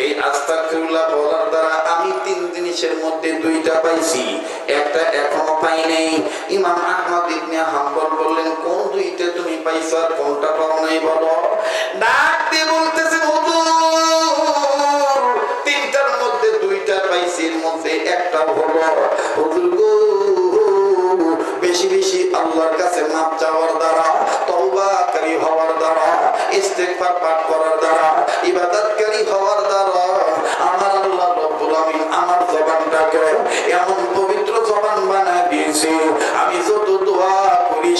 এই আস্তাগফিরুল্লাহ বলার দ্বারা আমি তিন জিনিসের মধ্যে দুইটা পাইছি। একটা এখনও পাই নাই। ইমাম আহমদ ইবনে হাম্বল বললেন, কোন দুইটা তুমি পাইছো আর কোনটা পাও নাই বলো? বলতেছেন হুজুর, তিনটার মধ্যে দুইটা পাইছি, এর মধ্যে একটা হলো। হুজুর গো, বেশি বেশি আল্লাহর কাছে মাপ চাওয়ার দ্বারা, তওবাকারী হওয়ার দ্বারা, ইস্তেগফার পাঠ করার দ্বারা, ইবাদতকারী হওয়ার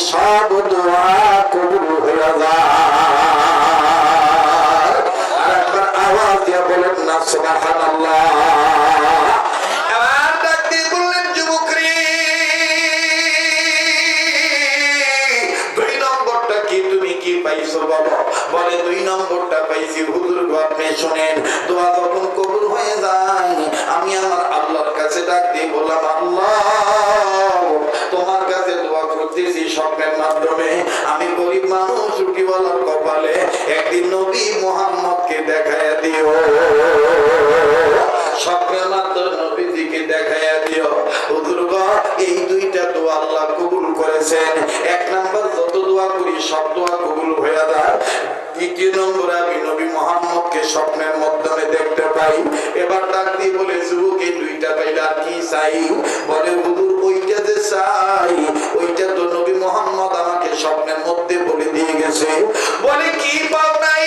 সব দোয়া কবুল হয়ে যায় আওয়াজ দিয়ে বলেন না বলো দুই নম্বরটা পাইছি শুনেন কবুল হয়ে আমি আমার আল্লাহর কাছে ডাক দিয়ে বললাম আল্লাহ স্বপ্নের মাধ্যমে আমি গরিব মানুষ, রুটিওয়ালার কপালে একদিন নবী মোহাম্মদকে দিও। দেখাইয়া দিও। হুজুর এই দুইটা করেছেন। এক নাম্বার, যত দোয়া করি, সব দোয়া কবুল হইয়া দ্বিতীয় নম্বরে আমি নবী মোহাম্মদকে স্বপ্নের মাধ্যমে দেখতে পাই। এবার ডাক দিয়ে বলে, যুবক, দুইটা পাইলে কি চাই? বলে, হুজুর, ওইটা যে চাই, ওইটা তো নবী মোহাম্মদ আমাকে স্বপ্নের মধ্যে বলে দিয়ে গেছে। বলে, কি পাও নাই?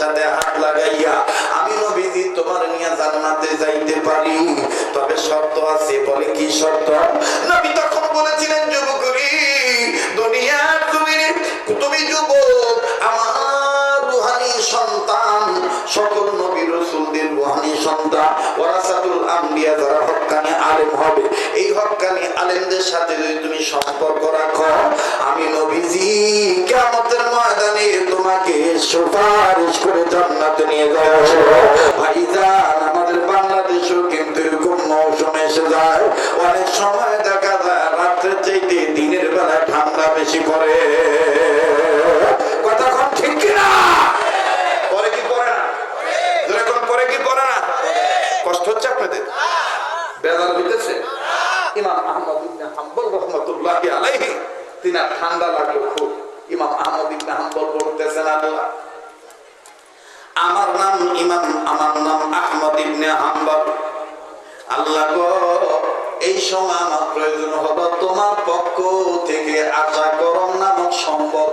সাথে হাত লাগাইয়া, আমি নবীজি তোমার নিয়ে জান্নাতে যাইতে পারি। তবে শর্ত আছে, বলে কি শর্ত? নবী তখন বলেছিলেন যুবকরি দুনিয়ার তুমি তুমি যুবক, আমার রুহানি সন্তান, সকল নবী রসুলদের রুহানি সন্তান। ওরাসাতুল আম্বিয়া যারা আলেম হবে, এই হক্কানি আলেমদের সাথে যদি তুমি সম্পর্ক রাখো, আমি নবীজি, কিয়ামতের ময়দানে তোমাকে সুপারিশ করে জান্নাতে নিয়ে যাব ভাইজান আমাদের বাংলাদেশেও কিন্তু এরকম মৌসুম এসে যায়। অনেক সময় দেখা যায় রাত্রের চাইতে দিনের বেলা ঠান্ডা বেশি পড়ে। কথা ঠিক পরে কি পড়ে না? কি পড়ে কষ্ট হচ্ছে আপনাদের? বেজার হইতেছে? ইমাম আহমদ ইবনে হাম্বল রহমতুল্লাহ আলাইহি, তিনার ঠান্ডা লাগল খুব। ইমাম আহমদ ইবনে হাম্বল বলতেছেন আল্লাহ? আমার নাম ইমাম, আমার নাম আহমদ ইবনে হাম্বল। আল্লাহ গো, এই সময় আমার প্রয়োজন হলো তোমার পক্ষ থেকে আশা গরম নামক সম্পদ।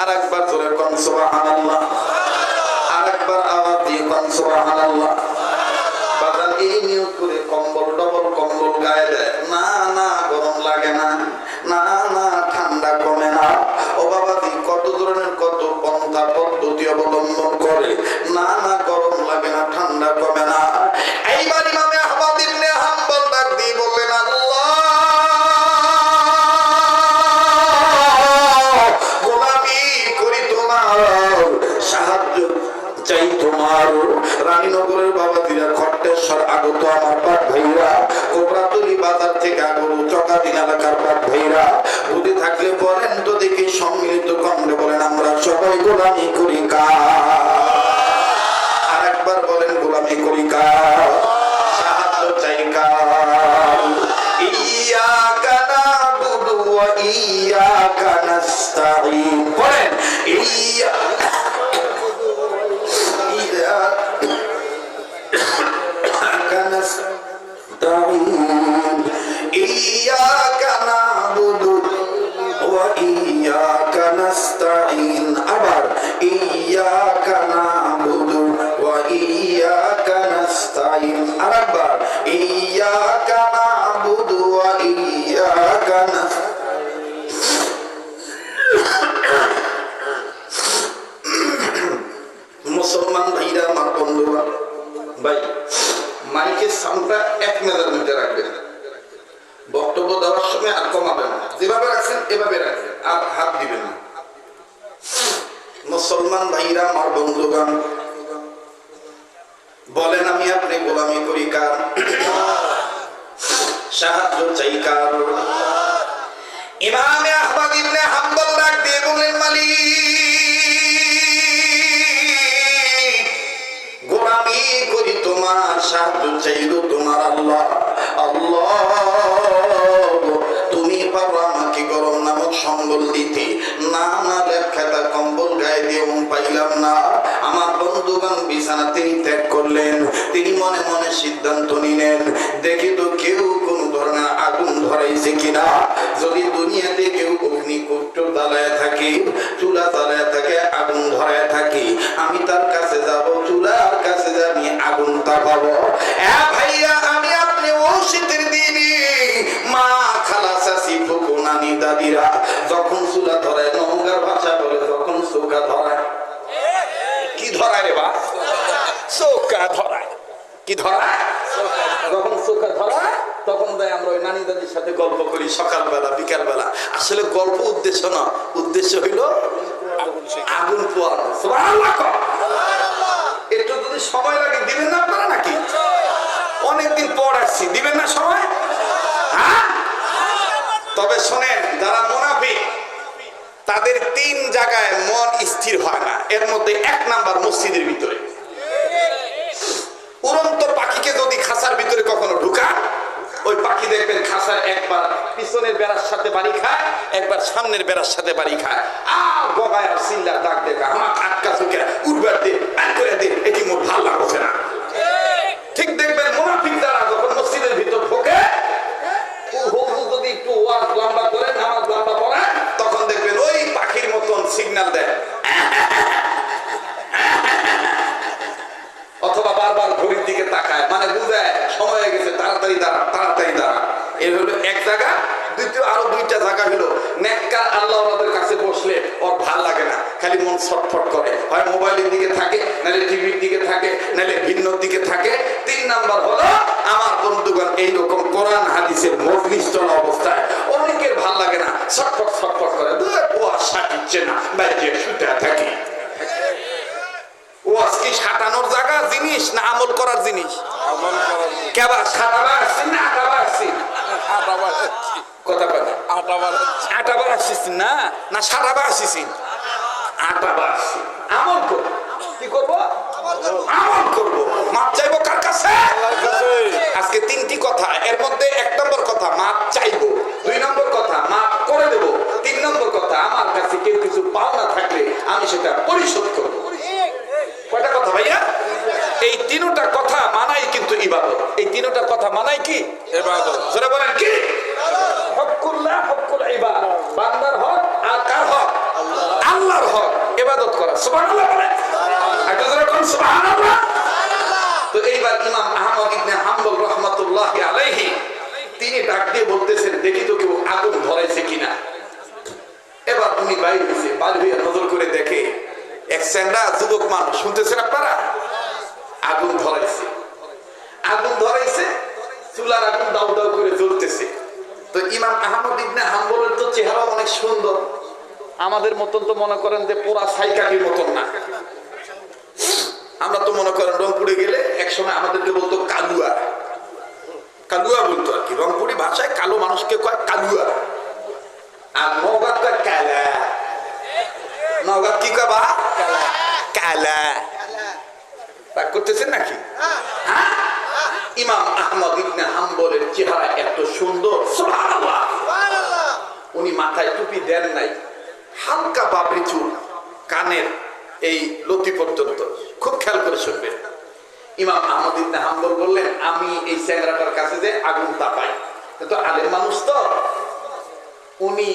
আর একবার আর একবার আওয়াজ দিয়ে কন Yeah. এভাবে রাখবেন আর হাত দিবেন না। মুসলমান ভাইরা, আমার বন্ধুগণ, বলেন আমি আপনি গোলামি করি কার? সাহায্য চাই কার? ইমামে আহমদ ইবনে হাম্বল মালিক, গোলামি করি তোমার, সাহায্য চাইল তোমার আল্লাহ। বন্ধুগণ বিছানা তিনি ত্যাগ করলেন। তিনি মনে মনে সিদ্ধান্ত নিলেন, দেখি তো কেউ কোন ধরনের আগুন ধরাইছে কিনা। যদি দুনিয়াতে কেউ অগ্নিকুষ্ট জ্বালায় থাকে, চুলা জ্বালায় থাকে, আগুন ধরায় থাকে, আমি তার কাছে যাব, চুলার কাছে যাবি আগুন তাপাবো এ ভাইয়া, আমি আপনি ও দিনে মা খালা চাষি ফুকু নানি দাদিরা, যখন চুলা ধরায় নঙ্গার ভাষা বলে যখন চৌকা ধরায় কি ধরায় রে বা চৌকা ধরায় কি ধরায় যখন চোখে ধরায় তখন দেয় আমরা ওই নানি দাদির সাথে গল্প করি সকালবেলা, বিকালবেলা। আসলে গল্প উদ্দেশ্য না, উদ্দেশ্য হইল আগুন পোয়ানো। একটু যদি সময় লাগে, দিবেন না আপনারা নাকি? অনেকদিন পর আসছি, দিবেন না সময়? হ্যাঁ? তবে শোনেন, যারা মুনাফিক, তাদের তিন জায়গায় মন স্থির হয় না। এর মধ্যে এক নাম্বার মসজিদের ভিতরে। পাখিকে যদি খাসার ভিতরে কখনো ঢুকান, ওই পাখি দেখবেন খাসার একবার পিছনের বেড়ার সাথে বাড়ি খায়, একবার সামনের বেড়ার সাথে বাড়ি খায়। আর গগায় আর সিল্লার দাগ দেখা আমার আটকা চুকে উঠবার দে ব্যান করে দে এটি মোট ভালো লাগছে না। অনেক সুন্দর। আমাদের মতন তো মনে করেন যে পোড়া সাইকাটির মতন না। আমরা তো মনে করেন রংপুরে গেলে একসময় আমাদেরকে বলতো কালুয়া কালুয়া বলতো আর কি। রংপুরি ভাষায় কালো মানুষকে কয় কালুয়া আর নৌবাদ কয় কালা। নওগাঁ কি কবা কালা। রাগ করতেছেন নাকি? হ্যাঁ? ইমাম আহমদ ইবনে হাম্বলের চেহারা এত সুন্দর। উনি মাথায় টুপি দেন নাই। হালকা বাবরি চুল, কানের এই লতি পর্যন্ত। খুব খেয়াল করে শুনবেন। ইমাম আহমদ ইবনে হাম্বল বললেন, আমি এই চ্যাংরাটার কাছে যে আগুন তাপাই। তো আলেম মানুষ তো। উনি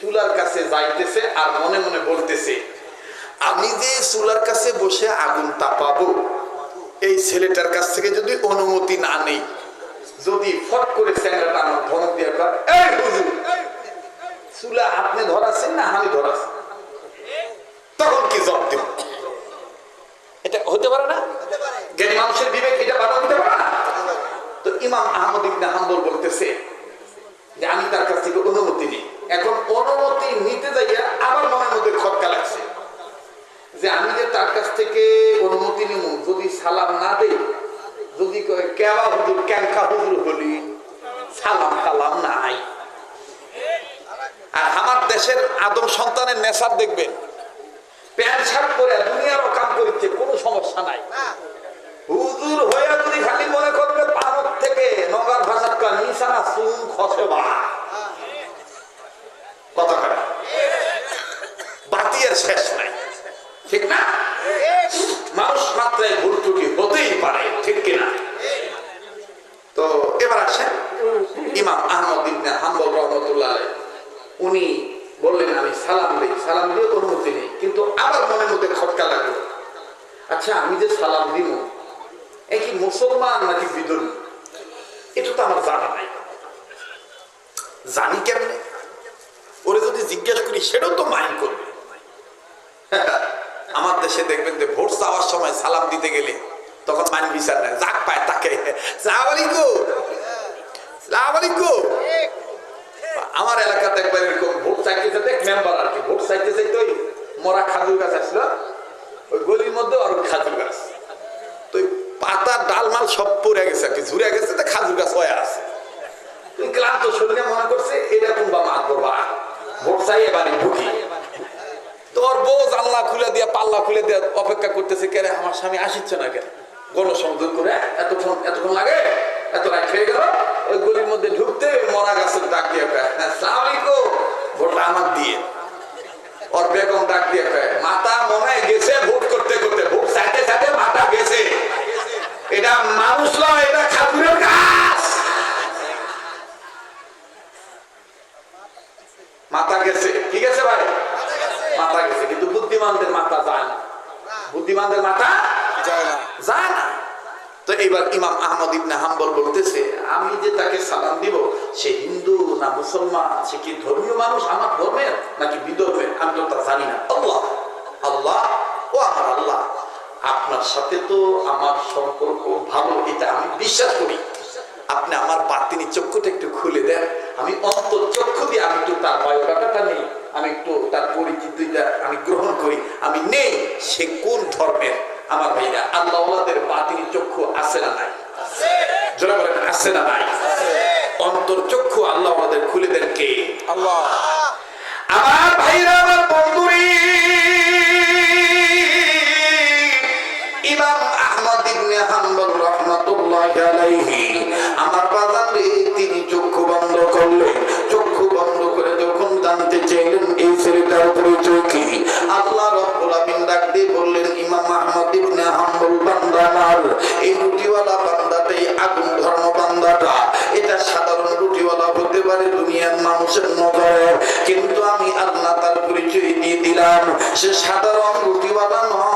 চুলার কাছে যাইতেছে আর মনে মনে বলতেছে, আমি যে চুলার কাছে বসে আগুন তাপাবো, এই ছেলেটার কাছ থেকে যদি অনুমতি না নেই, যদি ফট করে চ্যাংরাটা আমার ধমক দিয়ে এই হুজুর চুলা আপনি ধরাছেন না আমি ধরাছি। তখন কি জব দেব? এটা হতে পারে না? জ্ঞানী মানুষের বিবেক এটা বাধা দিতে পারে না? তো ইমাম আহমদ ইবনে হাম্বল বলতেছে যে আমি তার কাছ থেকে অনুমতি নিই। এখন অনুমতি নিতে যাইয়া আমার মনের মধ্যে খটকা লাগছে। যে আমি যে তার কাছ থেকে অনুমতি নিব যদি সালাম না দেই, যদি কেবা হুজুর ক্যাঙ্কা হুজুর হলি? সালাম কালাম নাই। আর আমার দেশের আদম সন্তানের নেশার দেখবেন প্যান্ট শার্ট পরে দুনিয়ারও কাম করিতে কোনো সমস্যা নাই। হুজুর হয়ে যদি খালি মনে করবে পানক থেকে নগার ভাষার কা নিশানা চুল খসে বা কথা কয় বাতিয়ের শেষ নাই ঠিক না মানুষ মাত্রায় ভুল ত্রুটি হতেই পারে ঠিক কিনা তো এবার আসেন ইমাম আহমদ ইবনে হাম্বল রহমতুল্লাহ আলাইহ। উনি বললেন আমি সালাম দিই সালাম দিয়ে অনুমতি নেই কিন্তু আবার মনের মধ্যে খটকা লাগল আচ্ছা আমি যে সালাম দিব এ কি মুসলমান নাকি বিদুর্মী এটা তো আমার জানা নাই জানি কেমনে ওরে যদি জিজ্ঞেস করি সেটাও তো মাইন্ড করবে আমার দেশে দেখবেন যে ভোট চাওয়ার সময় সালাম দিতে গেলে তখন মান বিচার নেয় যাক পায় তাকে সালাম আলাইকুম সালাম আলাইকুম আমার এলাকাতে একবার এরকম ভোট চাইতে চাইতে মেম্বার আর কি ভোট চাইতে চাইতে ওই মরা খাজুর গাছ আসলো ওই গলির মধ্যে আর ওই খাজুর গাছ তো ওই পাতা ডালমাল সব পড়ে গেছে কি ঝুরে গেছে, তো খাজুর গাছ হয়ে আছে। ক্লান্ত শরীরে মনে করছে, এটা কুম্বা মাত করবা ভোট চাই, এবারে ঢুকি। তোর বউ জানলা খুলে দিয়ে, পাল্লা খুলে দিয়ে অপেক্ষা করতেছে কেন আমার স্বামী আসিচ্ছে না কেন? গণসংযোগ করে, এতক্ষণ এতক্ষণ লাগে? এত রাত হয়ে গেল? ওই গলির মধ্যে ঢুকতে মরা গাছের ডাক দিয়ে কয় "আসসালামু ভোটটা আমার দিয়ে। ওর বেগম ডাক দিয়ে কয়, মাতা মনে গেছে ভোট করতে করতে, ভোট চাইতে চাইতে মাথা গেছে। এটা মানুষ নয় এটা খাতুরের গাছ। মাথা গেছে ঠিক আছে ভাই? মাথা গেছে কিন্তু বুদ্ধিমানদের মাথা যায় না। বুদ্ধিমানদের মাথা যায় না। তো এবার ইমাম আহমদ ইবনে হাম্বল বলতেছে আমি যে তাকে সালাম দিব সে হিন্দু না মুসলমান? সে কি ধর্মীয় মানুষ? আমার ধর্মের নাকি বিধর্মের? আমি তো তা জানি না। আল্লাহ আল্লাহ ও আমার আল্লাহ। আপনার সাথে তো আমার সম্পর্ক ভালো এটা আমি বিশ্বাস করি। আপনি আমার বাতিনি চক্ষুটা একটু খুলে দেন। আমি অন্তর চক্ষু দিয়ে আমি একটু তার বায়োডাটাটা নেই। আমি একটু তার পরিচিতিটা আমি গ্রহণ করি। আমি নেই সে কোন ধর্মের? আমার ভাইরা আল্লাহদের বাতিনি চক্ষু আছে না নাই? জোরে বলেন আছে না নাই? অন্তর চক্ষু আল্লাহ আমাদের খুলে দেন কে? আল্লাহ। আমার ভাইরা আমার বন্ধুরি। ইমাম আহমদ ইবনে হাম্বল আলাইহি আমার তিনি চক্ষু বন্ধ করলেন। চক্ষু বন্ধ করে যখন জানতে চাইলেন, এই ছেলেটার পরিচয় কি? আল্লাহ রাব্বুল আমিন ডাক দিয়ে বললেন, ইমাম আহমদ ইবনে হাম্বল এই রুটিওয়ালা আগুন ধর্ম বান্দাটা। এটা সাধারণ রুটিওয়ালা হতে পারে, দুনিয়ার মানুষের নজরে। কিন্তু আমি আল্লাহ তার পরিচয় দিয়ে দিলাম। সে সাধারণ রুটিওয়ালা নয়।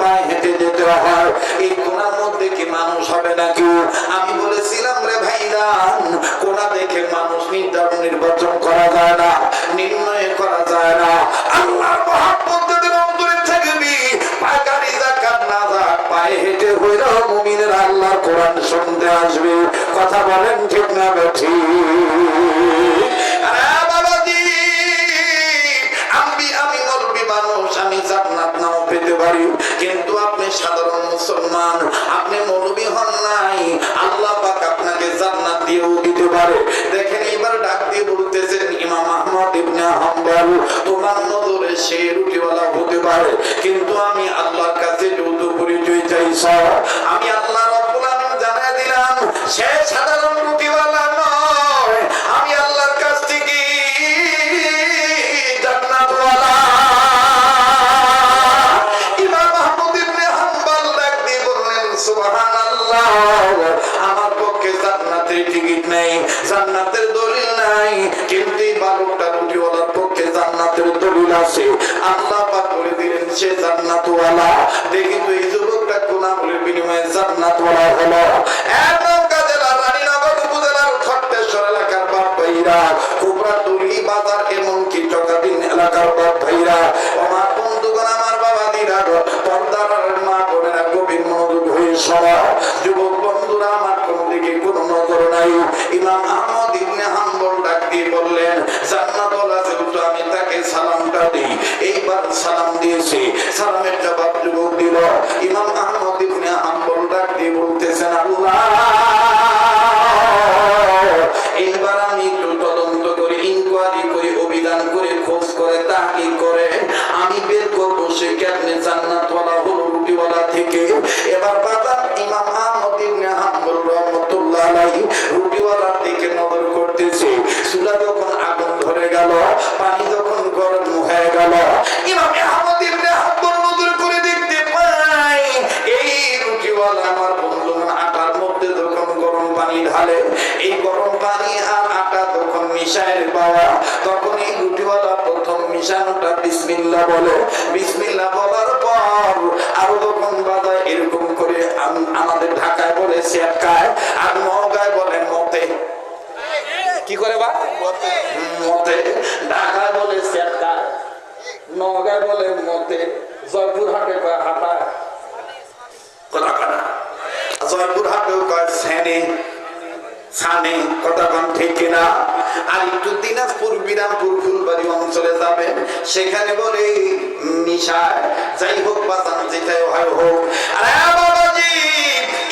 পায়ে হেঁটে যেতে হয়। এই কোনার মধ্যে কি মানুষ হবে আমি বলেছিলাম রে কোনা দেখে মানুষ নির্ধারণ নির্বাচন করা যায় না, নির্ণয় করা যায় না। আল্লাহর কোরআন শুনতে আসবে। কথা বলেন ঠিক না ঠিক সাধারণ মুসলমান, আপনি মৌলবী হন নাই। আল্লাহ পাক আপনাকে জান্নাত দিয়েও দিতে পারে। দেখেন, এবার ডাক দিয়ে বলতেছেন, ইমাম আহমদ ইবনে হাম্বল, তোমার নজরে সে রুটিওয়ালা হতে পারে। কিন্তু আমি আল্লাহর কাছে যৌথ পরিচয় চাইছ আমি আল্লাহ রব্বুল আলামিন জানাই দিলাম, সে সাধারণ জান্নাতের টিকিট নেই, জান্নাতের দলিল নাই। কিন্তু বারোটা রুটিওয়ালার পক্ষে জান্নাতের দলিল আছে। আল্লাহ পাক বলে দিলেন, সে জান্নাতওয়ালা। দেখি তো এই যুবকটা কোন আমলের বিনিময়ে জান্নাতওয়ালা হলো। এক নৌকা জেলার রানীনগর উপজেলার খট্টেশ্বর এলাকার বাপ ভাইরা, কুবরা, তুলি বাজার, এমনকি চকাদিন এলাকার বাপ সালাম দিয়েছে। সালামের জবাব যুবক দিল, ইমাম আহমদ ইবনে হাম্বল ডাক দিয়ে বলতেছেন, আল্লাহ এইবার আমি একটু তদন্ত করে ইনকোয়ারি করে অভিযান করে খোঁজ করে তাহাকি করে। আমি বের করব সে কেমনে নগায় বলে মতে জয়পুরহাটে কয় হাটায় কথা কানা জয়পুরহাটেও কয় সানে ঠিক কিনা? আর একটু দিনাজপুর, বিরামপুর, ফুলবাড়ি অঞ্চলে যাবেন সেখানে বলে মিশায়, যাই হোক বাজান যেটাই হয় হোক। আরে বাবাজি,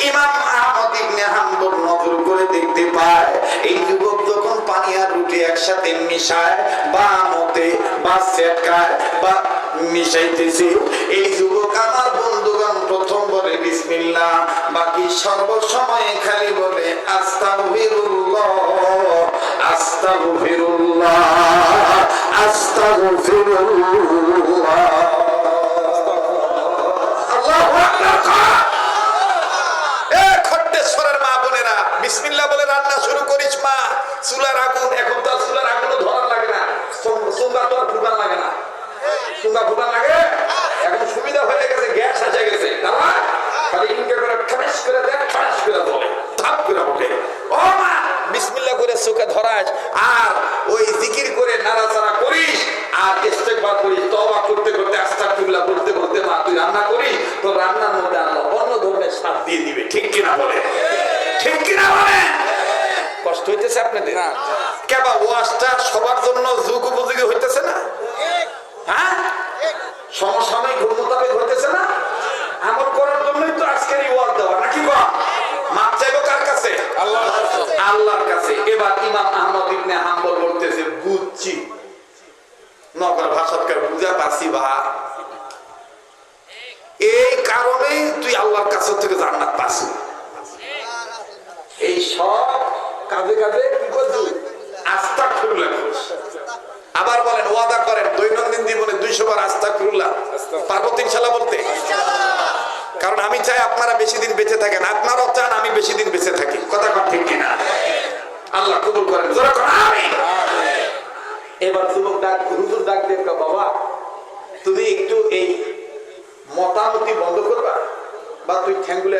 ইমাম আহমদ ইবনে হাম্বল নজর করে দেখতে পায়, এই যুবক যখন পানি আর রুটি একসাথে মিশায়, বা মতে, বা সেটকায়, বা মিশাইতেছে। এই যুবক আমার বন্ধুগণ প্রথম বলে বিসমিল্লাহ, বাকি সর্বসময় খালি বলে আস্তাগফিরুল্লাহ এ খট্টেশ্বরের মা বোনেরা, বিসমিল্লাহ বলে রান্না শুরু করিস মা। চুলার আগুন, এখন তো চুলার আগুনও ধরার লাগে না। সু- সুঙ্গা তো আর লাগে না। সুঙ্গা ফুটান লাগে এখন সুবিধা হয়ে গেছে গ্যাস এসে গেছে। না খালি ইনকে করে ঠাস করে দেয় ঠাস করে ধরে ধাপ করে ওঠে। ও মা বিসমিল্লাহ করে চোখে ধরাস আর ওই জিকির করে নাড়াচাড়া করিস আর ইস্তেকবার করিস তওবা করতে করতে আস্তাগফিরুল্লাহ বলতে বলতে মা তুই রান্না করিস তো রান্নার মধ্যে আল্লাহ অন্য ধরনের স্বাদ দিয়ে দিবে। ঠিক কিনা বলে? ঠিক কিনা বলে? কষ্ট হইতেছে আপনাদের? না। কেবা ওয়াজটা সবার জন্য যুগ উপযোগী হইতেছে না হ্যাঁ সমসাময়িক ঘুম মোতাবেক হইতেছে না আমল করার জন্যই তো আজকের এই ওয়াজ দেওয়া নাকি বা মাপ চাইব কার কাছে আল্লাহর কাছে। আল্লাহর কাছে এবার ইমাম আহমদ ইবনে হাম্বল বলতেছে বুঝছি নগর ভাষাতকার বুঝা পারছি বা এই কারণেই তুই আল্লাহর কাছে থেকে জান্নাত পাচ্ছি এই সব কাজে কাজে কি করছি? আস্থা খুললা আবার বলেন ওয়াদা করেন দৈনন্দিন জীবনে দুইশো বার আস্থা খুললা পার্বত ইনশাল্লাহ বলতে? কারণ আমি চাই আপনারা বেশি দিন বেঁচে থাকেন। আপনারাও চান আমি বেশি দিন বেঁচে থাকি। কথা কন ঠিক কিনা? আল্লাহ কবুল করেন। জোরে করেন আমিন। এবার যুবক ডাক হুজুর ডাক দিয়ে বাবা তুমি একটু এই মতামতি বন্ধ করবা? বা তুই ঠ্যাঙ্গুলে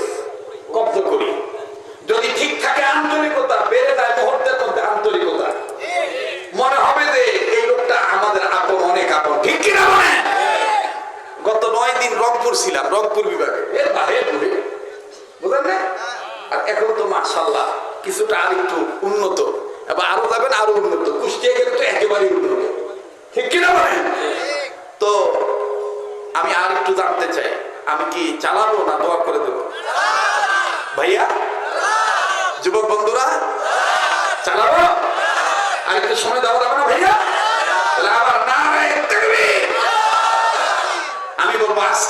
ছিলাম রংপুর বিভাগে। বুঝলেন আর এখন তো মাশাল্লাহ কিছুটা আর একটু উন্নত। এবার আরও যাবেন, আরও উন্নত। কুষ্টিয়া গেলে তো উন্নত। ঠিক কিনা তো আমি আর একটু জানতে চাই, আমি কি চালাবো না দোয়া করে দেবো? ভাইয়া? যুবক বন্ধুরা? চালাবো? আর একটু সময় দেওয়া যাবে না ভাইয়া?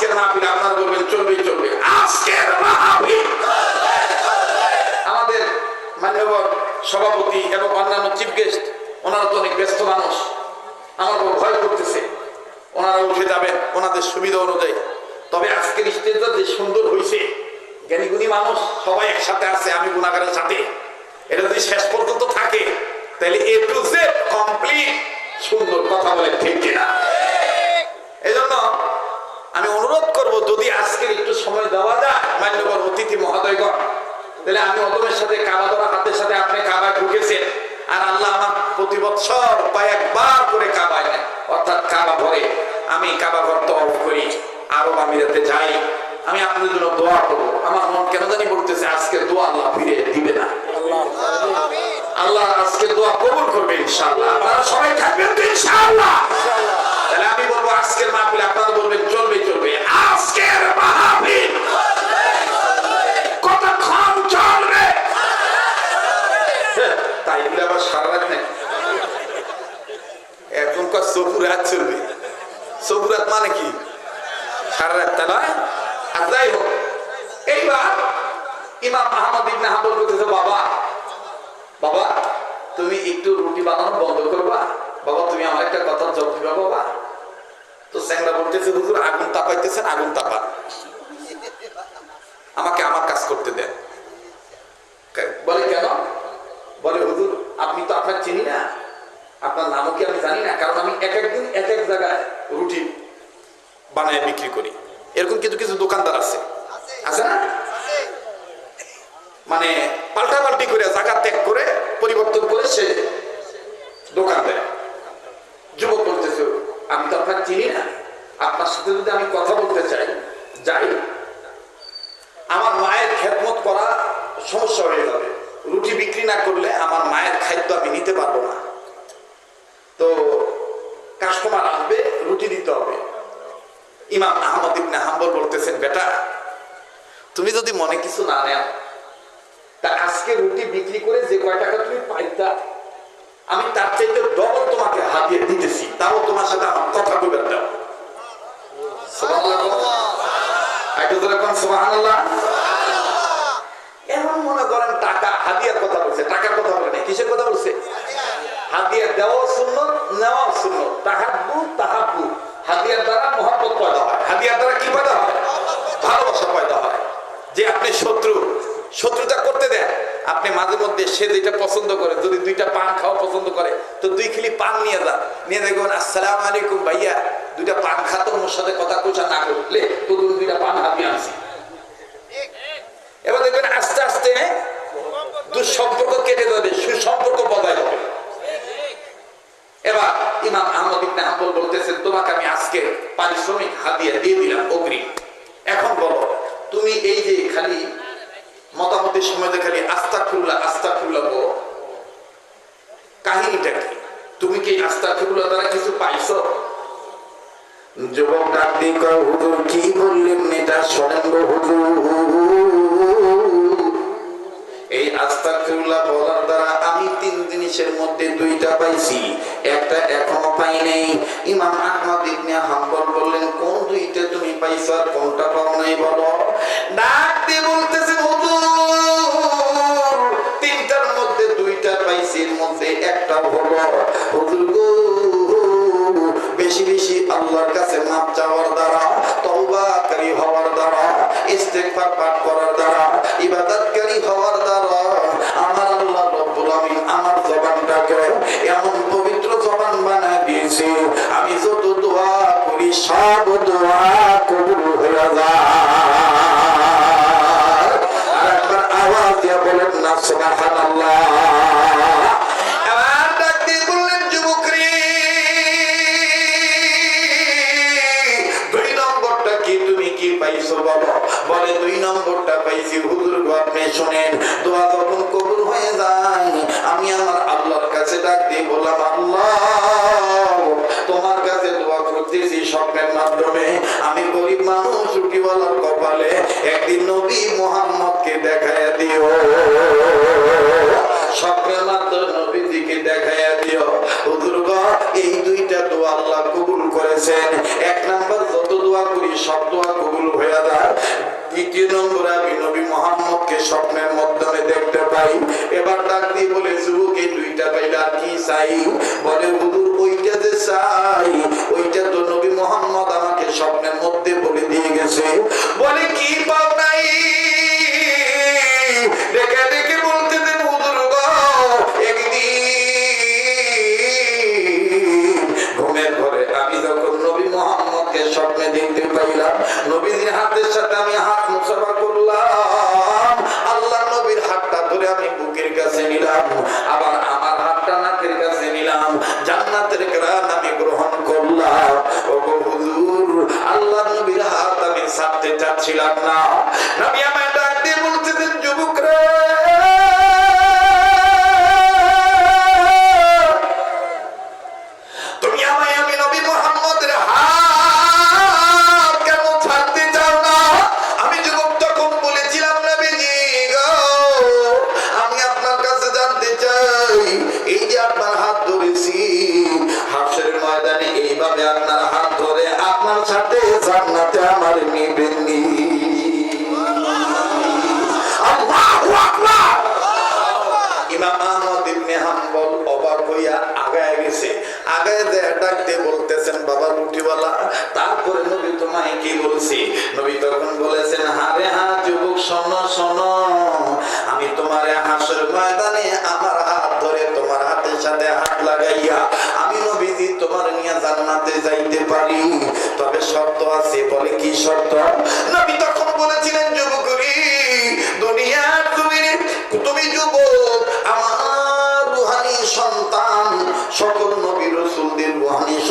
আজকের মাহফিল আপনারা বলবেন চলবে চলবে। আজকের মাহফিল আমাদের মাননীয় সভাপতি এবং অন্যান্য চিফ গেস্ট ওনারা তো অনেক ব্যস্ত মানুষ। আমার বড় ভয় করতেছে। ওনারা উঠে যাবেন ওনাদের সুবিধা অনুযায়ী। তবে আজকের স্টেজটা যে সুন্দর হয়েছে জ্ঞানীগুণী মানুষ সবাই একসাথে আছে আমি গুণাগারের সাথে। এটা যদি শেষ পর্যন্ত থাকে তাহলে এ টু জেড কমপ্লিট সুন্দর কথা বলে ঠিক কিনা। এই জন্য আমি অনুরোধ করব, যদি আজকে একটু সময় দেওয়া যায় মান্যবর অতিথি মহোদয়গণ, তাহলে আমি অদমের সাথে কাবা ধরা হাতের সাথে আপনি কাবায় ঢুকেছেন, আর আল্লাহ আমার প্রতি বছর কয়েকবার করে কাবায় নেয় অর্থাৎ কাবা ভরে। আমি কাবা ঘর তরফ করি, আরব আমিরাতে যাই, আমি আপনাদের জন্য দোয়া করব। আমার মন কেন জানি বলতেছে, আজকে দোয়া আল্লাহ ফিরে দিবে না। আল্লাহ আজকে দোয়া কবুল করবে, ইনশাআল্লাহ। আপনারা সবাই থাকবেন তো তাহলে আমি বলব, আজকের মাহফিল আপনারা বলবেন, চলবে চলবে আজকের মাহফিল কতক্ষণ চলবে হ্যাঁ, তাই বলে আবার সারা রাত নাকি এখনকার সবুরাত চলবে সবুরাত মানে কি সারা রাত তা নয় আর যাই হোক এইবার ইমাম আহমদ ইবনে হাম্বল বলতেছে বাবা বাবা তুমি একটু রুটি বানানো বন্ধ করবা বাবা তুমি আমার একটা কথা জব দিবা বাবা তো স্যাংরা বলতেছে হুজুর, আগুন তাপাইতেছেন, আগুন তাপা। আমাকে আমার কাজ করতে দেন। বলে কেন? বলে, হুজুর, আপনি তো আপনার চিনি না। আপনার নামও কি আমি জানি না? কারণ আমি এক একদিন এক এক জায়গায় রুটি বানায় বিক্রি করি। এরকম কিছু কিছু দোকানদার আছে। আছে না? মানে পাল্টাপাল্টি করে জায়গা ত্যাগ করে পরিবর্তন করে সে দোকান দেয় যুবক বলতেছে আমি তো আপনার চিনি না আপনার সাথে যদি আমি কথা বলতে চাই যাই আমার মায়ের খেদমত করা সমস্যা হয়ে যাবে রুটি বিক্রি না করলে আমার মায়ের খাদ্য আমি নিতে পারব না তো কাস্টমার আসবে রুটি দিতে হবে ইমাম আহমদ ইবনে হাম্বল বলতেছেন বেটা তুমি যদি মনে কিছু না নেও তা আজকে রুটি বিক্রি করে যে কয় টাকা তুমি পাইতা আমি তার চাইতে ডবল তোমাকে হাতিয়ে দিতেছি তাও তোমার সাথে আমার কথা বলবে দাও সুবহানাল্লাহ। একটু জোরে কোন সুবহানাল্লাহ। এখন মনে করেন টাকা হাদিয়ার কথা বলছে টাকার কথা বলে নাই কিসের কথা বলছে হাদিয়া দেওয়া শূন্য নেওয়া শূন্য তাহাব্বু তাহাব্বু হাদিয়ার দ্বারা মহব্বত পয়দা হয় হাদিয়ার দ্বারা কি পয়দা হয় ভালোবাসা পয়দা হয় যে আপনি শত্রু শত্রুতা করতে দেন আপনি মাঝে মধ্যে সে যেটা পছন্দ করে, যদি দুইটা পান খাওয়া পছন্দ করে, তো দুই খিলি পান নিয়ে যান নিয়ে দেখবেন, আসসালাম আলাইকুম ভাইয়া, দুইটা পান খাতো ওর সাথে কথা কোচা না করলে তো দুইটা পান হাতিয়ে আনছি। এবার দেখবেন, আস্তে আস্তে দুঃসম্পর্ক কেটে যাবে, সুসম্পর্ক বজায় হবে। এবার ইমাম আহমদ ইবনে হাম্বল বলতেছেন, তোমাকে আমি আজকে পারিশ্রমিক হাদিয়া দিয়ে দিলাম অগ্রিম। এখন বলো, তুমি এই যে খালি মতামতের সময় যে খালি আস্তা খুল্লা আস্তা খুল্লা বলো কাহিনীটা কি? তুমি কি আস্তা খুল্লা দ্বারা কিছু পাইছো? যুবক ডাক দিয়ে কয়, হুজুর কি বললেন হুজুর? এই আস্তাগফিরুল্লাহ বলার দ্বারা আমি তিন জিনিসের মধ্যে দুইটা পাইছি। একটা এখনও পাই নাই। ইমাম আহমদ ইবনে হাম্বল বললেন কোন দুইটা তুমি পাইছো আর কোনটা পাও নাই বলো? ডাক বেশি বেশি আল্লাহর কাছে মাপ চাওয়ার দ্বারা হওয়ার দ্বারা পাঠ করার দ্বারা, ইবাদতকারী হওয়ার দ্বারা, আমার আল্লাহ রব্বুল আমিন আমার জবানটাকে এমন পবিত্র জবান বানা দিয়েছে। আমি যত দোয়া করি, সব দোয়া কবুল হয়ে যায়। আওয়াজ দিয়ে বলেন না, সুবহানাল্লাহ। নম্বরটা হুজুর আপনি শুনেন। দোয়া যখন কবুল হয়ে যায়, আমি আমার আল্লাহর কাছে ডাক দিয়ে বললাম, আল্লাহ, তোমার কাছে দোয়া করতেছি স্বপ্নের মাধ্যমে। আমি গরিব মানুষ, রুটিওয়ালার কপালে একদিন নবী মোহাম্মদকে দেখায় দিও। স্বপ্নের মাধ্যমে নবীজিকে দেখাইয়া দিও। হুজুর এই দুইটা দোয়া আল্লাহ কবুল করেছেন। এক নাম্বার, যত দোয়া করি, সব দোয়া কবুল হয়ে যায়। দ্বিতীয় আমি নবী মোহাম্মদকে স্বপ্নের মাধ্যমে দেখতে পাই। এবার ডাক বলে দুইটা কি চাই? বলে ওইটা যে চাই, ওইটা তো নবী মোহাম্মদ আমাকে স্বপ্নের মধ্যে বলে দিয়ে গেছে। বলে, কি পাও নাই? আগায় যে ডাকতে বলতেছেন, বাবা রুটিওয়ালা তারপরে নবী তোমায় কি বলছি? নবী তখন বলেছেন, হারে হা যুবক, শোনো শোনো, আমি তোমার হাসের ময়দানে আমার হাত ধরে তোমার হাতের সাথে হাত লাগাইয়া আমি নবীজি তোমার নিয়ে জান্নাতে যাইতে পারি। তবে শর্ত আছে, বলে কি শর্ত? নবী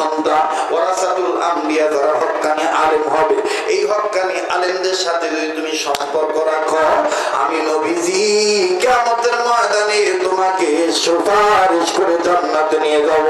সন্তান ওরাসাতুল আম্বিয়া যারা আলেম হবে, এই হক্কানি আলেমদের সাথে যদি তুমি সম্পর্ক রাখো, আমি নবীজি কেমতের ময়দানে তোমাকে সুপারিশ করে জান্নাতে নিয়ে যাব।